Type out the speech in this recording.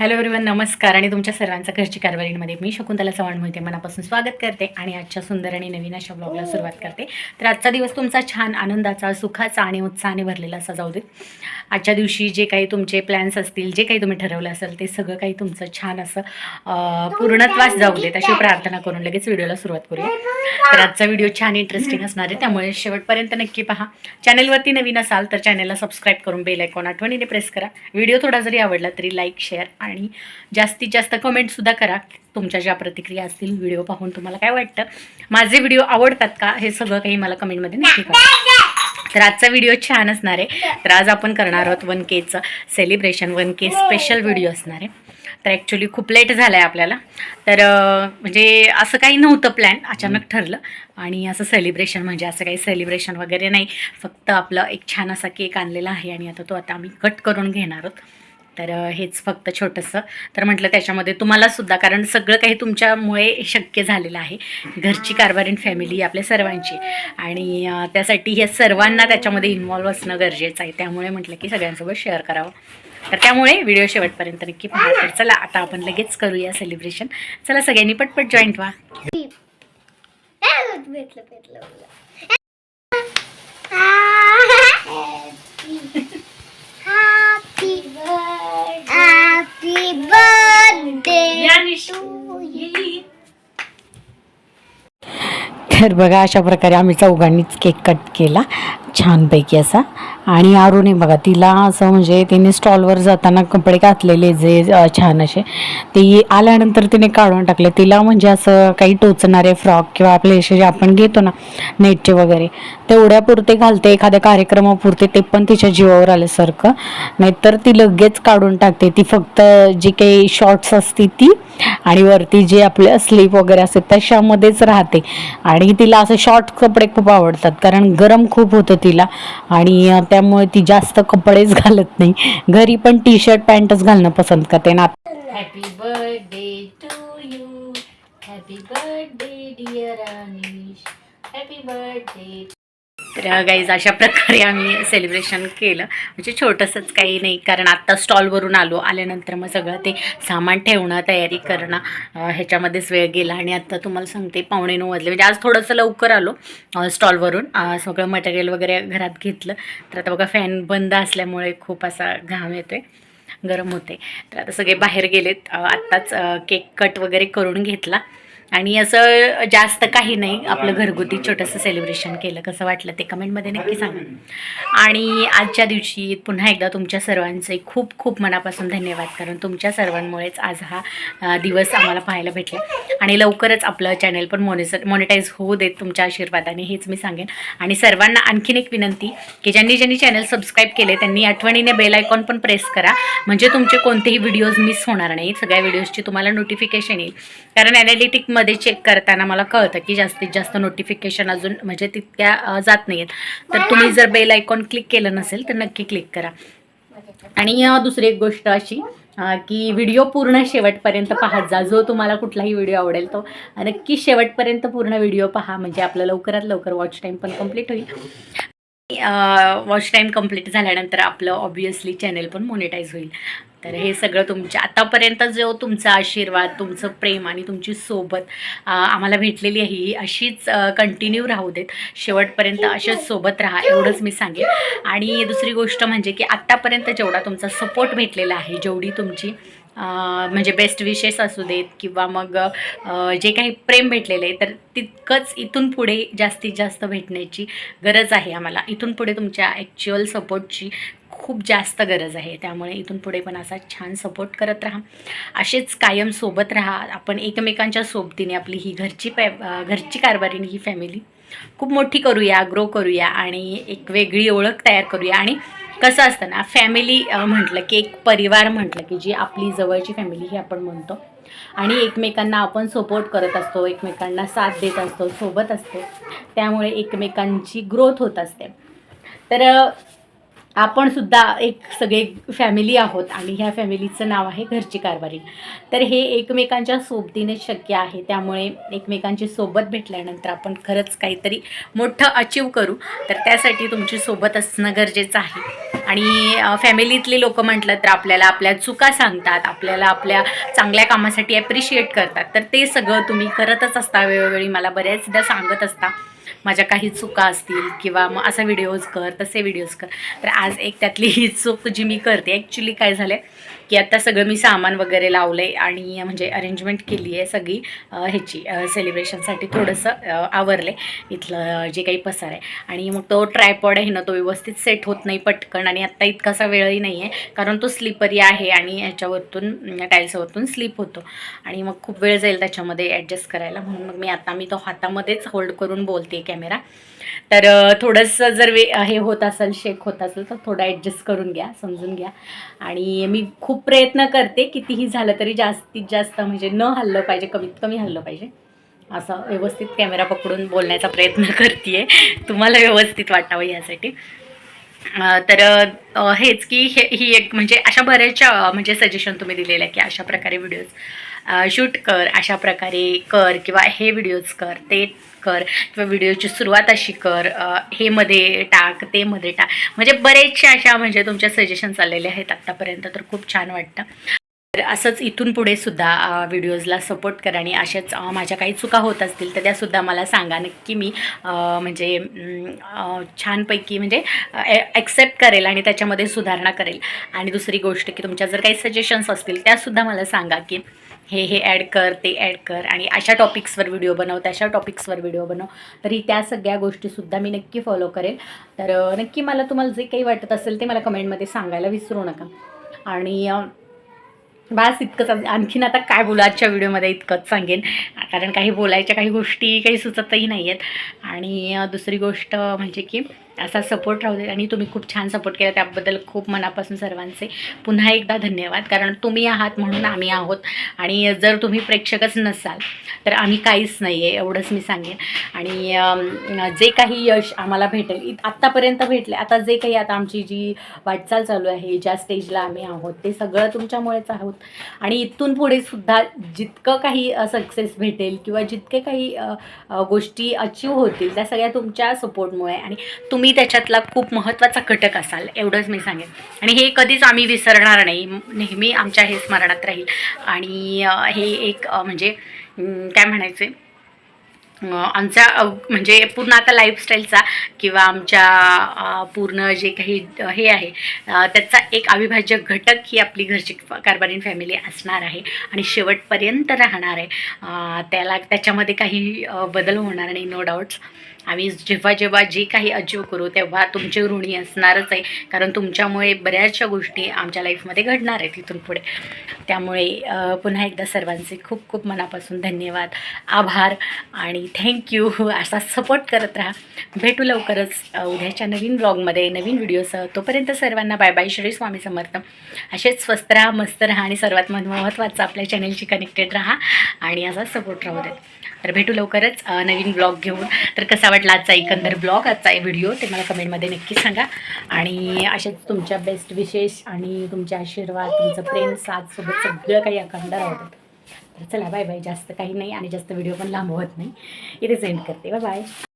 Hello everyone नमस्कार आणि तुमच्या सर्वांचं घरची कारभारीमध्ये मी शकुंतला चव्हाण मोहिते मनापासून स्वागत करते आणि आजच्या सुंदर आणि नवीन अशा ब्लॉगला सुरुवात करते. तर आजचा दिवस तुमचा छान आनंदाचा सुखाचा आणि उत्साहाने भरलेला असा जाऊ दे. आजच्या दिवशी जे काही तुमचे प्लॅन्स असतील जे काही तुम्ही ठरवलं असेल ते सगळं काही तुमचं छान असं पूर्णत्वास जाऊ देत अशी प्रार्थना करून लगेच व्हिडिओला सुरुवात करूया. तर आजचा व्हिडिओ छान इंटरेस्टिंग असणार आहे. त्यामुळे शेवटपर्यंत नक्की पहा. चॅनलवरती नवीन असाल तर चॅनलला सबस्क्राईब करून बेल आयकॉन आठवणीने प्रेस करा. व्हिडिओ थोडा जरी आवडला तरी लाईक शेअर आणि जास्तीत जास्त कमेंटसुद्धा करा. तुमच्या ज्या प्रतिक्रिया असतील व्हिडिओ पाहून तुम्हाला काय वाटतं? माझे व्हिडिओ आवडतात का? हे सगळं काही मला कमेंटमध्ये नक्की करा तर आजचा व्हिडिओ छान असणार आहे. तर आज आपण करणार आहोत one केचं celebration one K special video असणार आहे. तर ॲक्च्युली खूप लेट झालं आहे आपल्याला. तर म्हणजे असं काही नव्हतं प्लॅन अचानक ठरलं. आणि असं सेलिब्रेशन म्हणजे असं काही सेलिब्रेशन वगैरे नाही. फक्त आपलं एक छान असा केक आणलेला आहे आणि आता तो आता आम्ही कट करून घेणार आहोत. तर हेच फक्त छोटंसं. तर म्हटलं त्याच्यामध्ये तुम्हालासुद्धा कारण सगळं काही तुमच्यामुळे शक्य झालेलं आहे. घरची कारभारीन फॅमिली आपल्या सर्वांची. आणि त्यासाठी हे सर्वांना त्याच्यामध्ये इन्वॉल्व्ह असणं गरजेचं आहे. त्यामुळे म्हटलं की सगळ्यांसोबत शेअर करावं. तर त्यामुळे व्हिडिओ शेवटपर्यंत नक्की पहा. तर चला आता आपण लगेच करूया सेलिब्रेशन चला सगळ्यांनी पटपट जॉईंट व्हा भेटलं भेटलं हॅपी हॅपी बर्थडे तर बघा अशा प्रकारे आम्ही चौघांनीच केक कट केला. छानपैकी असा. आणि आरुने बघा तिला असं म्हणजे तिने स्टॉलवर जाताना कपडे घातलेले जे छान असे ते आल्यानंतर तिने काढून टाकले. तिला म्हणजे असं काही टोचणारे फ्रॉक किंवा आपले असे जे आपण घेतो ना नेटचे वगैरे तेवढ्यापुरते घालते. एखाद्या कार्यक्रमापुरते ते पण तिच्या जीवावर आल्यासारखं नाहीतर ती लगेच काढून टाकते. ती फक्त जी काही शॉर्ट्स असते ती आणि वरती जे आपले स्लीप वगैरे असते तशामध्येच राहते. आणि तिला असं शॉर्ट कपडे खूप आवडतात. कारण गरम खूप होतं तिला. आणि त्यामुळे ती जास्त कपडेच घालत नाही. घरी पण टी शर्ट पॅन्टच घालणं पसंत करते ना. Happy birthday to you happy birthday dear Anish happy birthday तर गाईज अशा प्रकारे आम्ही सेलिब्रेशन केलं. म्हणजे छोटंसंच काही नाही कारण आत्ता स्टॉलवरून आलो आल्यानंतर मग सगळं ते सामान ठेवणं तयारी करणं ह्याच्यामध्येच वेळ गेला. आणि आत्ता तुम्हाला सांगते पावणे नऊ वाजले. म्हणजे आज थोडंसं लवकर आलो स्टॉलवरून सगळं मटेरियल वगैरे घरात घेतलं. तर आता बघा फॅन बंद असल्यामुळे खूप असा घाम येतोय गरम होते तर आता सगळे बाहेर गेलेत. आत्ताच केक कट वगैरे करून घेतला. आणि असं जास्त काही नाही आपलं घरगुती छोटंसं सेलिब्रेशन केलं. कसं वाटलं ते कमेंटमध्ये नक्की सांगा. आणि आजच्या दिवशी पुन्हा एकदा तुमच्या सर्वांचे खूप खूप मनापासून धन्यवाद कारण तुमच्या सर्वांमुळेच आज हा दिवस आम्हाला पाहायला भेटला. आणि लवकरच आपलं चॅनल पण मॉनिसर मॉनिटाईज होऊ देत तुमच्या आशीर्वादाने हेच मी सांगेन. आणि सर्वांना आणखीन एक विनंती की ज्यांनी ज्यांनी चॅनल सबस्क्राईब केले त्यांनी आठवणीने बेल आयकॉन पण प्रेस करा. म्हणजे तुमचे कोणतेही व्हिडिओज मिस होणार नाही सगळ्या व्हिडिओजची तुम्हाला नोटिफिकेशन येईल. कारण मध्ये चेक करताना मला कळतं की जास्तीत जास्त नोटिफिकेशन अजून म्हणजे तितक्या जात नाही आहेत तर तुम्ही जर बेल आयकॉन क्लिक केलं नसेल तर नक्की क्लिक करा. आणि दुसरी एक गोष्ट अशी की व्हिडिओ पूर्ण शेवटपर्यंत पाहत जा. जो तुम्हाला कुठलाही व्हिडिओ आवडेल तो. नक्की शेवटपर्यंत पूर्ण व्हिडिओ पहा. म्हणजे आपलं लवकरात लवकर वॉच टाईम पण कंप्लीट होईल. वॉच टाईम कंप्लीट झाल्यानंतर आपलं ऑब्वियसली चॅनल पण मोनिटाईज होईल. तर हे सगळं तुमच्या आतापर्यंत जो तुमचा आशीर्वाद तुमचं प्रेम आणि तुमची सोबत आम्हाला भेटलेली आहे ही अशीच कंटिन्यू राहू देत. शेवटपर्यंत अशाच सोबत राहा एवढंच मी सांगेन. आणि दुसरी गोष्ट म्हणजे की आत्तापर्यंत जेवढा तुमचा सपोर्ट भेटलेला आहे जेवढी तुमची म्हणजे बेस्ट विशेस असू देत किंवा मग जे काही प्रेम भेटलेलं आहे तर तितकंच इथून पुढे जास्तीत जास्त भेटण्याची गरज आहे आम्हाला. इथून पुढे तुमच्या ॲक्च्युअल सपोर्टची खूप जास्त गरज आहे. त्यामुळे इथून पुढे पण असा छान सपोर्ट करत राहा. असेच कायम सोबत राहा. आपण एकमेकांच्या सोबतीने आपली ही घरची पॅ घरची कारभारीने ही फॅमिली खूप मोठी करूया ग्रो करूया आणि एक वेगळी ओळख तयार करूया. आणि कसं असतं ना फॅमिली म्हटलं की एक परिवार म्हटलं की जी आपली जवळची फॅमिली ही आपण म्हणतो. आणि एकमेकांना आपण सपोर्ट करत असतो एकमेकांना साथ देत असतो सोबत असतो. त्यामुळे एकमेकांची ग्रोथ होत असते. तर आपण सुद्धा एक सगळे फॅमिली आहोत आणि ह्या फॅमिलीचं नाव आहे घरची कारभारी. तर हे एकमेकांच्या सोबतीने शक्य आहे. त्यामुळे एकमेकांची सोबत भेटल्यानंतर आपण खरंच काहीतरी मोठं अचीव करू. तर त्यासाठी तुमची सोबत असणं गरजेचं आहे. आणि फॅमिलीतले लोक म्हटलं तर आपल्याला आपल्या चुका सांगतात आपल्याला आपल्या चांगल्या कामासाठी ॲप्रिशिएट करतात. तर ते सगळं तुम्ही करतच असता वेळोवेळी मला बऱ्याचदा सांगत असता. माझ्या काही चुका असतील किंवा मग असा व्हिडिओज कर तसे व्हिडिओज कर. तर आज एक त्यातली ही चूक जी मी करते ॲक्च्युली काय झालं आहे की आता सगळं मी सामान वगैरे लावलं आहे आणि म्हणजे अरेंजमेंट केली आहे सगळी ह्याची सेलिब्रेशनसाठी थोडंसं आवरले इथलं जे काही पसार आहे. आणि मग तो ट्रायपॉड आहे ना तो व्यवस्थित सेट होत नाही पटकन आणि आत्ता इतकासा वेळही नाही आहे कारण तो स्लिपरी आहे आणि ह्याच्यावरतून टाईल्सवरतून स्लिप होतो. आणि मग खूप वेळ जाईल त्याच्यामध्ये ॲडजस्ट करायला. म्हणून मग मी आता मी तो हातामध्येच होल्ड करून बोलते कॅमेरा तर थोडंसं जर वे हे होत असेल शेक होत असेल तर थोडं ॲडजस्ट करून घ्या समजून घ्या. आणि मी खूप प्रयत्न करते कितीही झालं तरी जास्तीत जास्त म्हणजे न हल्लं पाहिजे कमीत कमी हल्लं पाहिजे. असं व्यवस्थित कॅमेरा पकडून बोलण्याचा प्रयत्न करते तुम्हाला व्यवस्थित वाटावं यासाठी. तर हेच की हे ही एक म्हणजे अशा बऱ्याचशा म्हणजे सजेशन तुम्ही दिलेलं आहे की अशा प्रकारे व्हिडिओज शूट कर अशा प्रकारे कर किंवा हे व्हिडिओज कर ते कर किंवा व्हिडिओची सुरुवात अशी कर हे मध्ये टाक ते मध्ये टाक. म्हणजे बरेचशा अशा म्हणजे तुमच्या सजेशन चाललेले आहेत आत्तापर्यंत तर खूप छान वाटतं. तर असंच इथून पुढे सुद्धा व्हिडिओजला सपोर्ट करा आणि अशाच माझ्या काही चुका होत असतील तर त्यासुद्धा मला सांगा. नक्की मी म्हणजे छानपैकी म्हणजे ॲक्सेप्ट करेल आणि त्याच्यामध्ये सुधारणा करेल. आणि दुसरी गोष्ट की तुमच्या जर काही सजेशन्स असतील त्यासुद्धा मला सांगा की हे हे ॲड कर ते ॲड कर आणि अशा टॉपिक्सवर व्हिडिओ बनव तशा टॉपिक्सवर व्हिडिओ बनव. तरी त्या सगळ्या गोष्टीसुद्धा मी नक्की फॉलो करेल. तर नक्की मला तुम्हाला जे काही वाटत असेल ते मला कमेंटमध्ये सांगायला विसरू नका. आणि बस इतकंच आणखीन आता काय बोलू आजच्या व्हिडिओमध्ये इतकंच सांगेन. कारण काही बोलायच्या काही गोष्टी काही सुचतही नाही आहेत आणि दुसरी गोष्ट म्हणजे की असा सपोर्ट राहू दे. आणि तुम्ही खूप छान सपोर्ट केला. त्याबद्दल खूप मनापासून सर्वांचे पुन्हा एकदा धन्यवाद. कारण तुम्ही आहात म्हणून आम्ही आहोत. आणि जर तुम्ही प्रेक्षकच नसाल तर आम्ही काहीच नाही आहे एवढंच मी सांगेन. आणि जे काही यश आम्हाला भेटेल इत आत्तापर्यंत भेटले. आता जे काही आता आमची जी वाटचाल चालू आहे ज्या स्टेजला आम्ही आहोत ते सगळं तुमच्यामुळेच आहोत. आणि इथून पुढे सुद्धा जितकं काही सक्सेस भेटेल किंवा जितके काही गोष्टी अचीव होतील त्या सगळ्या तुमच्या सपोर्टमुळे आणि तुम्ही त्याच्यातला खूप महत्त्वाचा घटक असाल एवढंच मी सांगेन. आणि हे कधीच आम्ही विसरणार नाही. नेहमी आमच्या हे स्मरणात राहील. आणि हे एक म्हणजे काय म्हणायचे? आमचा म्हणजे पूर्ण आता लाईफस्टाईलचा किंवा आमच्या पूर्ण जे काही हे आहे त्याचा एक अविभाज्य घटक ही आपली घरची कार्बारीन फॅमिली असणार आहे. आणि शेवटपर्यंत राहणार आहे. त्याला त्याच्यामध्ये काही बदल होणार नाही नो डाऊट्स आम्ही जेव्हा जेव्हा जे काही अचीव करू तेव्हा तुमचे ऋणी असणारच आहे. कारण तुमच्यामुळे बऱ्याचशा गोष्टी आमच्या लाईफमध्ये घडणार आहेत तिथून पुढे. त्यामुळे पुन्हा एकदा सर्वांचे खूप खूप मनापासून धन्यवाद आभार आणि थँक्यू असा सपोर्ट करत राहा. भेटू लवकरच उद्याच्या नवीन ब्लॉगमध्ये नवीन व्हिडिओसह तोपर्यंत सर्वांना बाय बाय श्री स्वामी समर्थ. असेच स्वस्त राहा मस्त राहा आणि सर्वात महत्त्वाचं आपल्या चॅनलशी कनेक्टेड राहा आणि असा सपोर्ट राहू देत तर भेटू लवकरच नवीन ब्लॉग घेऊन. तर कसा वाटला आजचा एकंदर ब्लॉग आजचा व्हिडिओ ते मला कमेंटमध्ये नक्की सांगा. आणि असेच तुमच्या बेस्ट विशेष आणि तुमचे आशीर्वाद तुमचं प्रेम साथ सोबत सगळं काही अखंड राहू तर चला बाय बाय जास्त काही नाही आणि जास्त व्हिडिओ पण लांबवत नाही. इथे सेंड करते. Bye bye